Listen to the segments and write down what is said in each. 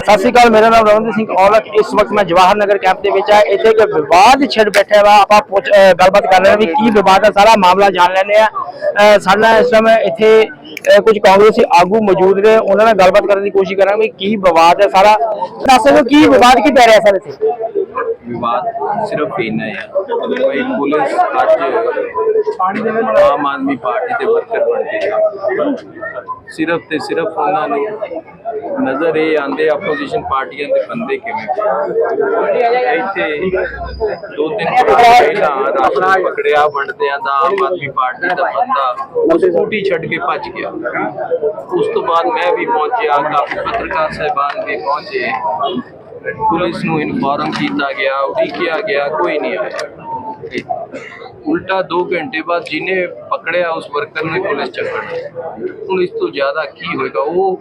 ਸਤਿ ਸ਼੍ਰੀ ਅਕਾਲ, ਮੇਰਾ ਨਾਮ ਰਵਿੰਦਰ ਸਿੰਘ ਔਲਖ ਇਸ ਵਕਤ ਮੈਂ ਜਵਾਹਰ ਨਗਰ ਕੈਂਪ ਦੇ ਵਿੱਚ ਆ ਇੱਥੇ ਇੱਕ ਵਿਵਾਦ ਛਿੜ ਬੈਠਿਆ ਵਾ। ਆਪਾਂ ਪੁੱਛ- ਗੱਲਬਾਤ ਕਰ ਰਹੇ ਹਾਂ ਵੀ ਕੀ ਵਿਵਾਦ ਹੈ ਸਾਰਾ ਮਾਮਲਾ ਜਾਣ ਲੈਂਦੇ ਆ ਅਹ ਸਾਡੇ ਇਸ ਸਮੇਂ ਇੱਥੇ, ਅਹ ਕੁਝ ਕਾਂਗਰਸੀ ਆਗੂ ਮੌਜੂਦ ਨੇ। ਉਹਨਾਂ ਨਾਲ ਗੱਲਬਾਤ ਕਰਨ ਦੀ ਕੋਸ਼ਿਸ਼ ਕਰਾਂਗੇ ਕੀ ਵਿਵਾਦ ਹੈ ਸਾਰਾ। ਦੱਸ ਦਿਓ ਕੀ ਵਿਵਾਦ ਕੀ ਪੈ ਰਿਹਾ ਸਰ ਇੱਥੇ? ਵਿਵਾਦ ਸਿਰਫ ਇੰਨਾ ਹੀ ਹੈ। ਭਾਈ ਪੁਲਿਸ ਅੱਜ ਆਮ ਆਦਮੀ ਪਾਰਟੀ ਦੇ ਵਰਕਰ ਬਣ ਗਏ ਸਿਰਫ ਤੇ ਸਿਰਫ ਉਹਨਾਂ ਨੂੰ ਨਜ਼ਰ ਇਹ ਆਂਦੇ ਆਪੋਜੀਸ਼ਨ ਪਾਰਟੀਆਂ ਦੇ ਬੰਦੇ ਕਿਵੇਂ ਇੱਥੇ ਦੋ ਤਿੰਨ ਪਹਿਲਾਂ ਰਾਸ਼ਨ ਪਕੜਿਆ ਵੰਡਦਿਆਂ ਦਾ ਆਮ ਆਦਮੀ ਪਾਰਟੀ ਦਾ ਬੰਦਾ ਸਕੂਟੀ ਛੱਡ ਕੇ ਭੱਜ ਗਿਆ। ਉਸ ਤੋਂ ਬਾਅਦ ਮੈਂ ਵੀ ਪਹੁੰਚਿਆ, ਕਾਫੀ ਪੱਤਰਕਾਰ ਸਾਹਿਬਾਨ ਵੀ ਪਹੁੰਚੇ। ਪੁਲਿਸ ਨੂੰ ਇਨਫੋਰਮ ਕੀਤਾ ਗਿਆ, ਉਡੀਕਿਆ ਗਿਆ, ਕੋਈ ਨਹੀਂ ਆਇਆ। ਉਲਟਾ 2 ਘੰਟੇ ਬਾਅਦ ਜਿਹਨੇ ਪਕੜਿਆ ਉਸ ਵਰਕਰ ਨੂੰ ਪੁਲਿਸ ਚੱਕਣ ਹੁਣ ਇਸ ਤੋਂ ਜ਼ਿਆਦਾ ਕੀ ਹੋਏਗਾ? ਉਹ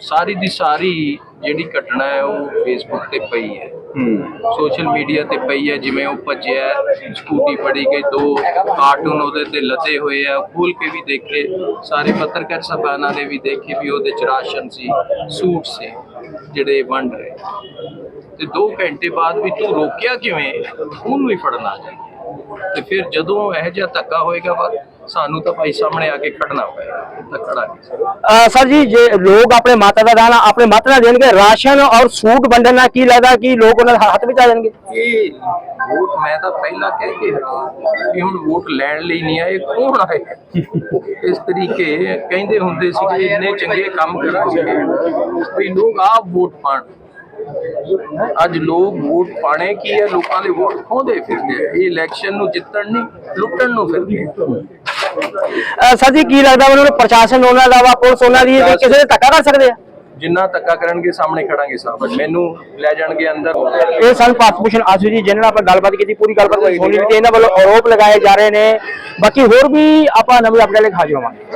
ਸਾਰੀ ਦੀ ਸਾਰੀ ਜਿਹੜੀ ਘਟਨਾ ਹੈ, ਉਹ ਫੇਸਬੁੱਕ ਤੇ ਪਈ ਹੈ। ਸੋਸ਼ਲ ਮੀਡੀਆ ਤੇ ਪਈ ਹੈ, ਜਿਵੇਂ ਉਹ ਭੱਜਿਆ ਸਕੂਟੀ ਫੜੀ ਗਈ, ਦੋ ਕਾਰਟੂਨ ਉਹਦੇ ਤੇ ਲੱਦੇ ਹੋਏ ਆ ਖੋਲ ਕੇ ਵੀ ਦੇਖੇ, ਸਾਰੇ ਪੱਤਰਕਾਰ ਸਭਾਨਾਂ ਨੇ ਵੀ ਦੇਖੇ ਵੀ ਉਹਦੇ ਚ ਰਾਸ਼ਨ ਸੀ, ਸੂਟ ਸੀ, ਜਿਹੜੇ ਵੰਡ ਰਹੇ। ਤੇ 2 ਘੰਟੇ ਬਾਅਦ ਵੀ ਤੂੰ ਰੋਕਿਆ ਕਿਵੇਂ? ਉਹਨੂੰ ਹੀ ਫੜਨਾ ਚਾਹੀਦਾ ਤੇ ਫਿਰ ਜਦੋਂ ਇਹੋ ਜਿਹਾ ਧੱਕਾ ਹੋਏਗਾ ਸਾਨੂੰ ਤਾਂ ਭਾਈ ਸਾਹਮਣੇ ਆ ਕੇ ਖੜਨਾ ਪਏਗਾ ਸਰ ਜੀ ਜੇ ਲੋਕ ਆਪਣੇ ਮਾਤਾ ਦਾ ਦਾਨ ਆਪਣੇ ਮਾਤਾ ਦਾ ਦੇਣਗੇ ਰਾਸ਼ਨ ਔਰ ਸੂਟ ਵੰਡਣ ਨਾਲ ਕੀ ਲੱਗਦਾ ਕਿ ਲੋਕ ਉਹਨਾਂ ਦੇ ਹੱਥ ਵਿੱਚ ਆ ਜਾਣਗੇ? ਇਹ ਵੋਟ ਮੈਂ ਤਾਂ ਪਹਿਲਾਂ ਕਹਿ ਕੇ ਕਿ ਹੁਣ ਵੋਟ ਲੈਣ ਲਈ ਨਹੀਂ ਆਏ ਕੌਣ ਆਏ? ਇਸ ਤਰੀਕੇ ਕਹਿੰਦੇ ਹੁੰਦੇ ਸੀ ਕਿ ਇੰਨੇ ਚੰਗੇ ਕੰਮ ਕਰੋਗੇ ਵੀ ਲੋਕ ਆਪ ਵੋਟ ਪਾਣ। ਅੱਜ ਲੋਕ ਵੋਟ ਪਾਣੇ ਕੀ ਹੈ? ਲੋਕਾਂ ਦੇ ਵੋਟ ਖੋਦੇ ਫਿਰਦੇ ਆ। ਇਹ ਇਲੈਕਸ਼ਨ ਨੂੰ ਜਿੱਤਣ ਨਹੀਂ ਲੁੱਟਣ ਨੂੰ ਫਿਰਦੇ ਸਰ ਜੀ ਕੀ ਲੱਗਦਾ ਉਹਨਾਂ ਨੂੰ ਪ੍ਰਸ਼ਾਸਨ ਉਹਨਾਂ ਦਾ ਵਾ ਪੁਲਿਸ ਉਹਨਾਂ ਦੀ ਕਿਸੇ ਦੇ ਧੱਕਾ ਕਰ ਸਕਦੇ ਆ? ਜਿੰਨਾ ਧੱਕਾ ਕਰਨਗੇ ਸਾਹਮਣੇ ਖੜਾਂਗੇ ਸਾਹਿਬ ਮੈਨੂੰ ਲੈ ਜਾਣਗੇ ਅੰਦਰ। ਇਹ ਸਨ ਭਾਰਤ ਭੂਸ਼ਣ ਆਸੂ ਜੀ ਜਿਹਨਾਂ ਨਾਲ ਆਪਾਂ ਗੱਲਬਾਤ ਕੀਤੀ ਪੂਰੀ ਗੱਲਬਾਤ ਸੁਣੀ ਵੀ ਤੇ ਇਹਨਾਂ ਵੱਲੋਂ ਆਰੋਪ ਲਗਾਏ ਜਾ ਰਹੇ ਨੇ। ਬਾਕੀ ਹੋਰ ਵੀ ਆਪਾਂ ਨਵੀਂ ਅਪਡੇਟ ਲਈ ਹਾਜ਼ਰ ਹੋਵਾਂਗੇ।